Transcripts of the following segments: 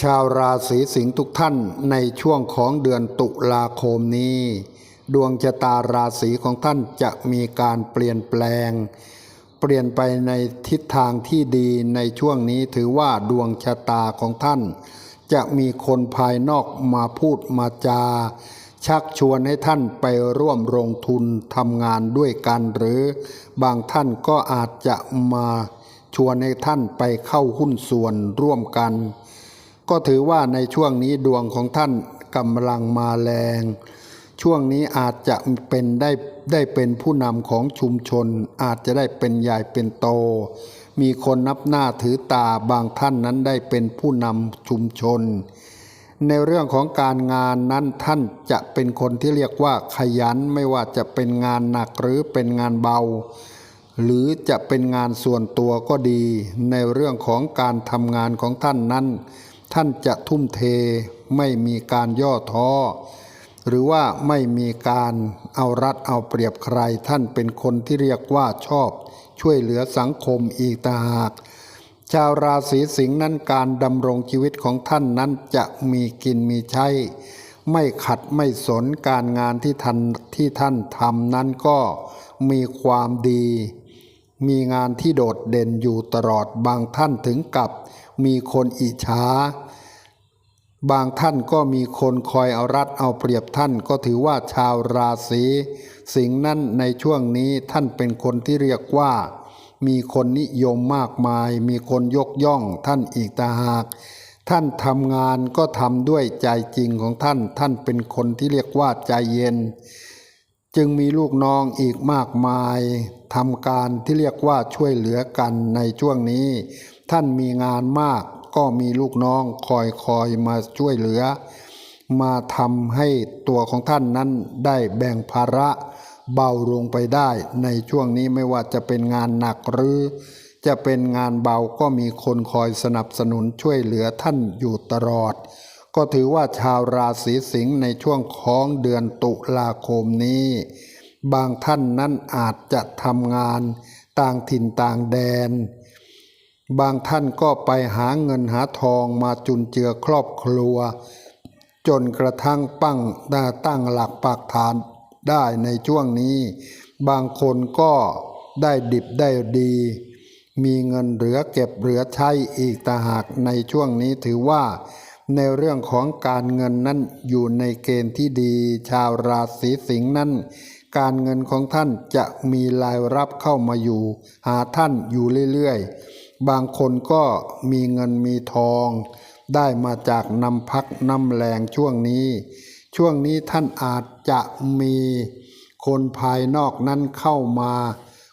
ชาวราศีสิงห์ทุกท่านในช่วงของเดือนตุลาคมนี้ ดวงชะตาราศีของท่านจะมีการเปลี่ยนแปลง เปลี่ยนไปในทิศทางที่ดีในช่วงนี้ถือว่าดวงชะตาของท่าน จะมีคนภายนอกมาพูดมาจา ชักชวนให้ท่านไปร่วมลงทุนทำงานด้วยกัน หรือบางท่านก็อาจจะมาชวนให้ท่านไปเข้าหุ้นส่วนร่วมกัน ก็ถือว่าในช่วงนี้ดวงของท่านกำลังมาแรง ช่วงนี้อาจจะเป็นได้ได้เป็นผู้นำของชุมชน อาจจะได้เป็นใหญ่เป็นโต มีคนนับหน้าถือตาบางท่านนั้นได้เป็นผู้นำชุมชน ในเรื่องของการงานนั้นท่านจะเป็นคนที่เรียกว่าขยันไม่ว่าจะเป็นงานหนักหรือเป็นงานเบา หรือจะเป็นงานส่วนตัวก็ดี ในเรื่องของการทำงานของท่านนั้น ท่านจะทุ่มเทไม่มีการย่อท้อหรือว่าไม่มีการเอารัดเอาเปรียบใคร ท่านเป็นคนที่เรียกว่าชอบ ช่วยเหลือสังคมอีกต่างหาก ชาวราศีสิงห์นั้นการดำรงชีวิตของท่านนั้นจะมีกินมีใช้ ไม่ขัดไม่สนการงานที่ท่านที่ท่านทำนั้นก็มีความดี มีงานที่โดดเด่นอยู่ตลอดบางท่านถึงกับ มีคนอิจฉาบางท่านก็มีคนคอยเอารัดเอาเปรียบท่านก็ถือว่าชาวราศีสิงห์นั้นในช่วงนี้ท่านเป็นคนที่เรียกว่า มีคนนิยมมากมาย มีคนยกย่องท่านอีกต่าหาก ท่านทำงานก็ทำด้วยใจจริงของท่าน ท่านเป็นคนที่เรียกว่าใจเย็น จึงมีลูกน้องอีกมากมายทำการที่เรียกว่าช่วยเหลือกันในช่วงนี้ ท่านมีงานมากก็มีลูกน้องคอยคอยมาช่วยเหลือ มาทำให้ตัวของท่านนั้นได้แบ่งภาระเบาลงไปได้ในช่วงนี้ไม่ว่าจะเป็นงานหนักหรือ จะเป็นงานเบาก็มีคนคอยสนับสนุนช่วยเหลือท่านอยู่ตลอด ก็ถือว่าชาวราศีสิงห์ในช่วงของเดือนตุลาคมนี้ บางท่านนั้นอาจจะทำงานต่างถิ่นต่างแดน บางท่านก็ไปหาเงินหาทองมาจุนเจือครอบครัว จนกระทั่งปั้งได้ตั้งหลักปักฐานได้ในช่วงนี้ บางคนก็ได้ดิบได้ดี มีเงินเหลือเก็บเหลือใช้อีกต่หากในช่วงนี้ถือว่า ในเรื่องของการเงินนั้นอยู่ในเกณฑ์ที่ดี ชาวราศีสิงห์นั้น การเงินของท่านจะมีรายรับเข้ามาอยู่ หาท่านอยู่เรื่อยๆ บางคนก็มีเงินมีทอง ได้มาจากนำพักนำแรงช่วงนี้ ช่วงนี้ท่านอาจจะมีคนภายนอกนั้นเข้ามา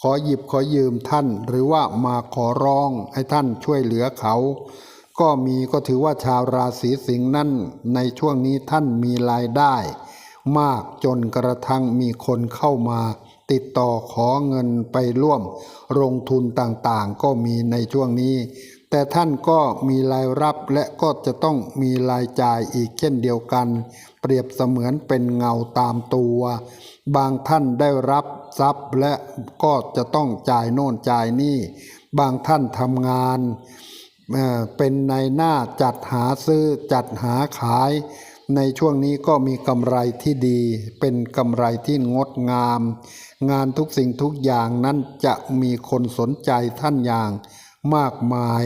ขอหยิบขอยืมท่าน หรือว่ามาขอร้องให้ท่านช่วยเหลือเขา ก็มีก็ถือว่าชาวราศีสิงห์นั้น ในช่วงนี้ท่านมีรายได้ มากจนกระทั่งมีคนเข้ามา ติดต่อขอเงินไปร่วมลงทุนต่างๆ ก็มีในช่วงนี้ แต่ท่านก็มีรายรับและก็จะต้องมีรายจ่ายอีกเช่นเดียวกัน เปรียบเสมือนเป็นเงาตามตัว บางท่านได้รับทรัพย์และก็จะต้องจ่ายโน่นจ่ายนี่ บางท่านทำงานเอ่อเป็นในหน้าจัดหาซื้อจัดหาขาย ในช่วงนี้ก็มีกำไรที่ดี เป็นกำไรที่งดงาม งานทุกสิ่งทุกอย่างนั้นจะมีคนสนใจท่านอย่างมากมาย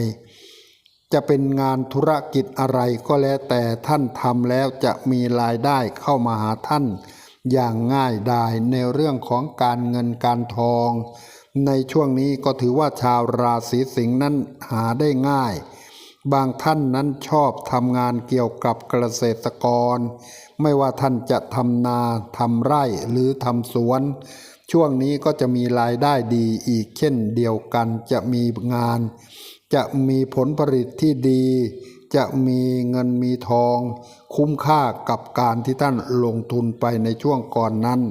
จะเป็นงานธุรกิจอะไรก็แล้วแต่ท่านทำแล้วจะมีรายได้เข้ามาหาท่าน อย่างง่ายดายในเรื่องของการเงินการทอง ในช่วงนี้ก็ถือว่าชาวราศีสิงห์นั้นหาได้ง่าย บางท่านนั้นชอบทำงานเกี่ยวกับเกษตรกร ไม่ว่าท่านจะทำนาทำไร่หรือทำสวน ช่วงนี้ก็จะมีรายได้ดีอีกเช่นเดียวกันจะมีงาน จะมีผลผลิตที่ดี จะมีเงินมีทอง คุ้มค่ากับการที่ท่านลงทุนไปในช่วงก่อนนั้น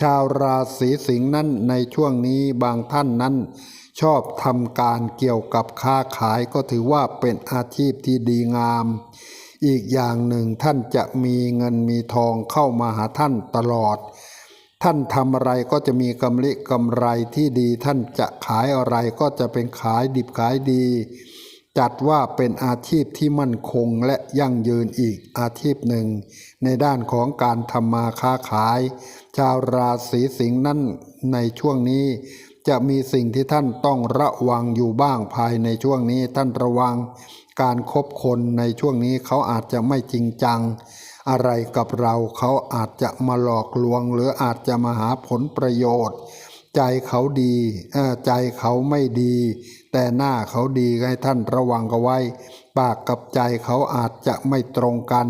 ชาวราศีสิงห์นั้นในช่วงนี้บางท่านนั้น ชอบทำการเกี่ยวกับค้าขายก็ถือว่าเป็นอาชีพที่ดีงาม อีกอย่างหนึ่งท่านจะมีเงินมีทองเข้ามาหาท่านตลอด ท่านทำอะไรก็จะมีกำไรกำไรที่ดีท่านจะขายอะไรก็จะเป็นขายดิบขายดี จัดว่าเป็นอาชีพที่มั่นคงและยั่งยืนอีกอาชีพหนึ่ง ในด้านของการทำมาค้าขาย ชาวราศีสิงห์นั้นในช่วงนี้ จะมีสิ่งที่ท่านต้องระวังอยู่บ้างภายในช่วงนี้ท่านระวัง การคบคนในช่วงนี้เขาอาจจะไม่จริงจัง อะไรกับเราเขาอาจจะมาหลอกลวง หรืออาจจะมาหาผลประโยชน์ ใจเขาดีใจเขาไม่ดี แต่หน้าเขาดีให้ท่านระวังกันไว้ ปากกับใจเขาอาจจะไม่ตรงกัน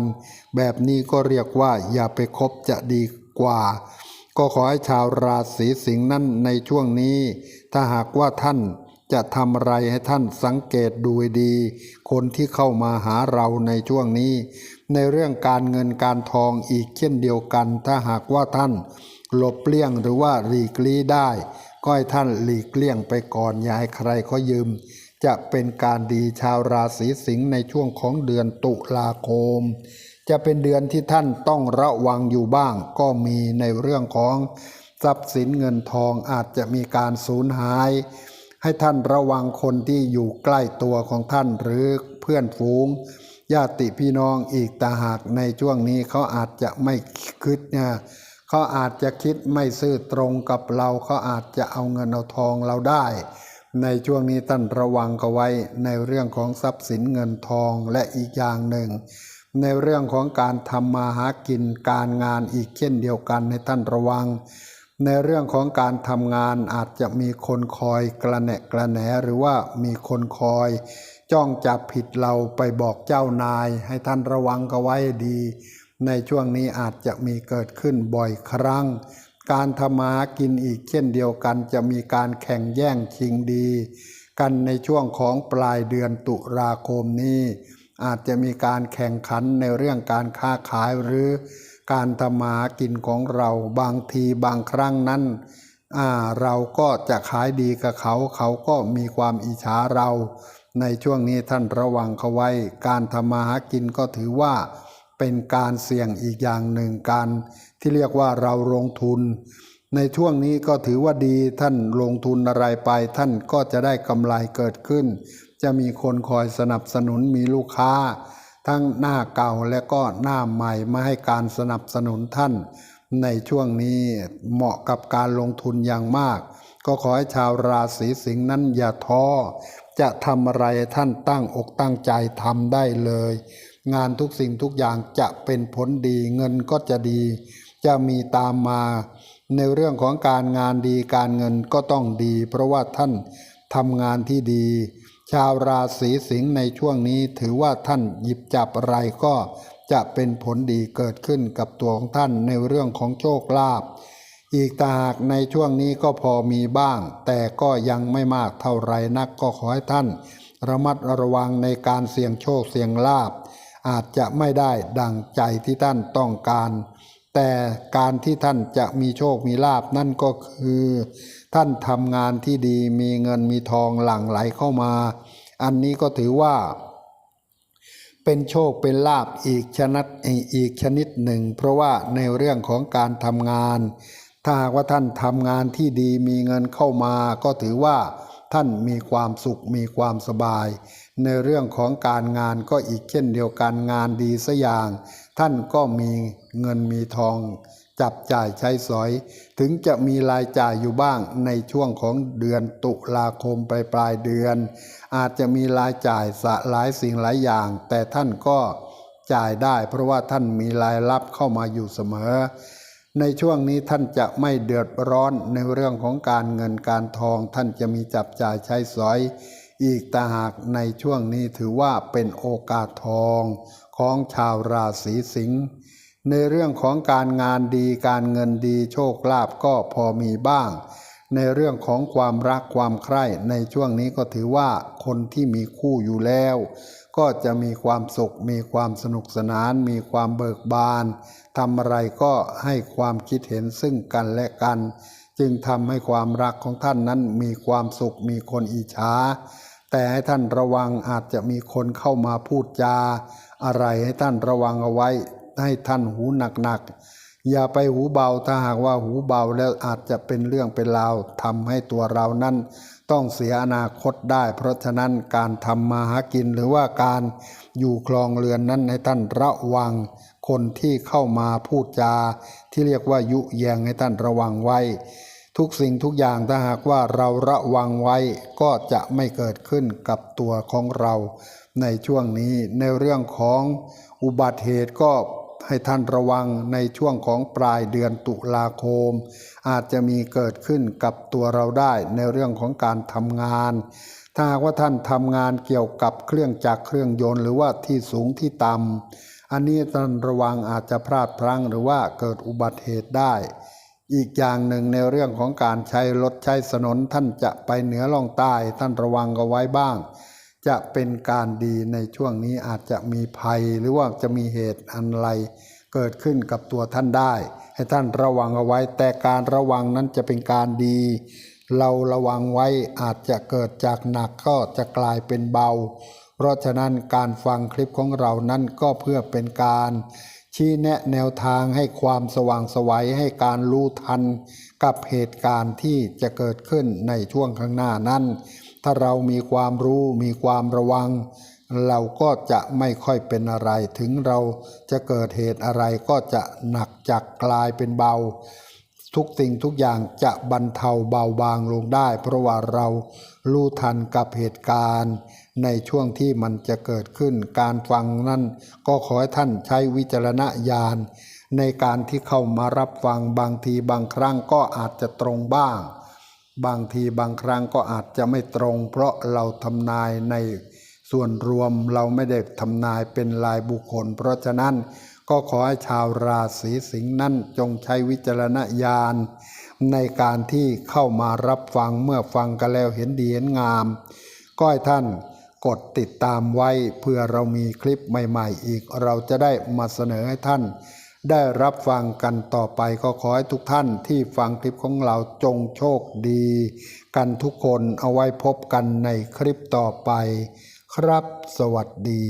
แบบนี้ก็เรียกว่าอย่าไปคบจะดีกว่า ก็ขอให้ชาวราศีสิงห์นั้นในช่วงนี้ ถ้าหากว่าท่านจะทำอะไรให้ท่านสังเกตดูดี คนที่เข้ามาหาเราในช่วงนี้ ในเรื่องการเงินการทองอีกเช่นเดียวกัน ถ้าหากว่าท่าน หลบเลี่ยงหรือว่าหลีกลี่ได้ ก็ให้ท่านหลีกเลี่ยงไปก่อนอย่าให้ใครเขายืม จะเป็นการดีชาวราศีสิงห์ในช่วงของเดือนตุลาคม จะเป็นเดือนที่ท่านต้องระวังอยู่บ้าง ก็มีในเรื่องของทรัพย์สินเงินทองอาจจะมีการสูญหาย ให้ท่านระวังคนที่อยู่ใกล้ตัวของท่านหรือเพื่อนฝูงญาติพี่น้องอีกตาหากในช่วงนี้เขาอาจจะไม่คิดเนี่ย เขาอาจจะคิดไม่ซื่อตรงกับเราเขาอาจจะเอาเงินเอาทองเราได้ ในช่วงนี้ท่านระวังกันไว้ในเรื่องของทรัพย์สินเงินทองและอีกอย่างหนึ่ง ในเรื่องของการทำมาหากินการงานอีกเช่นเดียวกันให้ท่านระวัง ในเรื่องของการทำงานอาจจะมีคนคอยกระแหนะกระแหนหรือว่ามีคนคอย จ้องจับผิดเราไปบอกเจ้านาย ให้ท่านระวังกันไว้ดี ในช่วงนี้อาจจะมีเกิดขึ้นบ่อยครั้ง การทำมากินอีกเช่นเดียวกันจะมีการแข่งแย่งชิงดี กันในช่วงของปลายเดือนตุลาคมนี้ อาจจะมีการแข่งขันในเรื่องการค้าขายหรือการทำมากินของเราบางทีบางครั้งนั้นเราก็จะขายดีกับเขา เขาก็มีความอิจฉาเรา ในช่วงนี้ท่านระวังเขาไว้ การทำมาหากินก็ถือว่า เป็นการเสี่ยงอีกอย่างหนึ่งการที่เรียกว่าเราลงทุน ในช่วงนี้ก็ถือว่าดีท่านลงทุนอะไรไป ท่านก็จะได้กำไรเกิดขึ้น จะมีคนคอยสนับสนุนมีลูกค้า ทั้งหน้าเก่าและก็หน้าใหม่มาให้การสนับสนุนท่าน ในช่วงนี้เหมาะกับการลงทุนอย่างมาก ก็ขอให้ชาวราศีสิงห์นั้นอย่าท้อจะทำอะไรท่านตั้งอกตั้งใจทำได้เลย งานทุกสิ่งทุกอย่างจะเป็นผลดี เงินก็จะดี จะมีตามมา ในเรื่องของการงานดีการเงินก็ต้องดี เพราะว่าท่านทำงานที่ดี ชาวราศีสิงห์ในช่วงนี้ถือว่าท่านหยิบจับอะไรก็จะเป็นผลดีเกิดขึ้นกับตัวของท่านในเรื่องของโชคลาภอีกตาหากในช่วงนี้ก็พอมีบ้าง แต่ก็ยังไม่มากเท่าไรนักก็ขอให้ท่าน ระมัดระวังในการเสี่ยงโชคเสี่ยงลาภ อาจจะไม่ได้ดังใจที่ท่านต้องการ แต่การที่ท่านจะมีโชคมีลาภนั่นก็คือ ท่านทำงานที่ดีมีเงินมีทองหลั่งไหลเข้ามา อันนี้ก็ถือว่า เป็นโชคเป็นลาบอีกชนิดอีกชนิดหนึ่ง เพราะว่าในเรื่องของการทำงาน ถ้าหากว่าท่านทำงานที่ดีมีเงินเข้ามา ก็ถือว่าท่านมีความสุขมีความสบาย ในเรื่องของการงานก็อีกเช่นเดียวกันงานดีสอย่าง ท่านก็มีเงินมีทอง จับจ่ายใช้สอย ถึงจะมีรายจ่ายอยู่บ้างในช่วงของเดือนตุลาคมไปปลายเดือน อาจจะมีรายจ่ายสะหลายสิ่งหลายอย่าง แต่ท่านก็จ่ายได้เพราะว่าท่านมีรายรับเข้ามาอยู่เสมอ ในช่วงนี้ท่านจะไม่เดือดร้อนในเรื่องของการเงินการทอง ท่านจะมีจับจ่ายใช้สอย อีกต่าหากในช่วงนี้ถือว่าเป็นโอกาสทองของชาวราศีสิงห์ในเรื่องของการงานดีการเงินดีโชคลาภก็พอมีบ้าง ในเรื่องของความรักความใคร่ในช่วงนี้ก็ถือว่าคนที่มีคู่อยู่แล้ว ก็จะมีความสุข มีความสนุกสนาน มีความเบิกบานทำอะไรก็ให้ความคิดเห็นซึ่งกันและกัน จึงทำให้ความรักของท่านนั้นมีความสุขมีคนอิจฉา แต่ให้ท่านระวังอาจจะมีคนเข้ามาพูดจา อะไรให้ท่านระวังเอาไว้ ให้ท่านหูหนักๆอย่าไปหูเบาถ้าหากว่าหูเบาแล้วอาจจะเป็นเรื่องเป็นราวทำให้ตัวเรานั้น ต้องเสียอนาคตได้ เพราะฉะนั้นการทำมาหากินหรือว่าการอยู่คลองเรือนนั้นให้ท่านระวัง คนที่เข้ามาพูดจา ที่เรียกว่ายุแยงให้ท่านระวังไว้ ทุกสิ่งทุกอย่างถ้าหากว่าเราระวังไว้ก็จะไม่เกิดขึ้นกับตัวของเราในช่วงนี้ในเรื่องของอุบัติเหตุก็ให้ท่านระวังในช่วงของปลายเดือนตุลาคม อาจจะมีเกิดขึ้นกับตัวเราได้ในเรื่องของการทำงาน ถ้าหากว่าท่านทำงานเกี่ยวกับเครื่องจักรเครื่องยนต์หรือว่าที่สูงที่ต่ำอันนี้ท่านระวังอาจจะพลาดพลั้งหรือว่าเกิดอุบัติเหตุได้ อีกอย่างหนึ่งในเรื่องของการใช้รถใช้ถนนท่านจะไปเหนือล่องใต้ท่านระวังเอาไว้บ้าง จะเป็นการดีในช่วงนี้อาจจะมีภัยหรือว่าจะมีเหตุอันไรเกิดขึ้นกับตัวท่านได้ ให้ท่านระวังเอาไว้ แต่การระวังนั้นจะเป็นการดี เราระวังไว้อาจจะเกิดจากหนักก็จะกลายเป็นเบา เพราะฉะนั้นการฟังคลิปของเรานั้นก็เพื่อเป็นการ ชี้แนะแนวทางให้ความสว่างสวัยให้การรู้ทัน กับเหตุการณ์ที่จะเกิดขึ้นในช่วงข้างหน้านั้น ถ้าเรามีความรู้มีความระวัง เราก็จะไม่ค่อยเป็นอะไร ถึงเราจะเกิดเหตุอะไรก็จะหนักจากกลายเป็นเบา ทุกสิ่งทุกอย่างจะบรรเทาเบาบางลงได้ เพราะว่าเรารู้ทันกับเหตุการณ์ ในช่วงที่มันจะเกิดขึ้น การฟังนั่นก็ขอให้ท่านใช้วิจารณญาณในการที่เข้ามารับฟังบางทีบางครั้งก็อาจจะตรงบ้าง บางทีบางครั้งก็อาจจะไม่ตรง เพราะเราทำนายในส่วนรวมเราไม่ได้ทำนายเป็นรายบุคคล เพราะฉะนั้นก็ขอให้ชาวราศีสิงห์นั้นจงใช้วิจารณญาณในการที่เข้ามารับฟังเมื่อฟังกันแล้วเห็นดีเห็นงาม ก็ให้ท่าน กดติดตามไว้เพื่อเรามีคลิปใหม่ ๆ อีกเราจะได้มาเสนอให้ท่าน ได้รับฟังกันต่อไปก็ขอให้ทุกท่านที่ฟังคลิปของเราจงโชคดี กันทุกคนเอาไว้พบกันในคลิปต่อไป ครับสวัสดี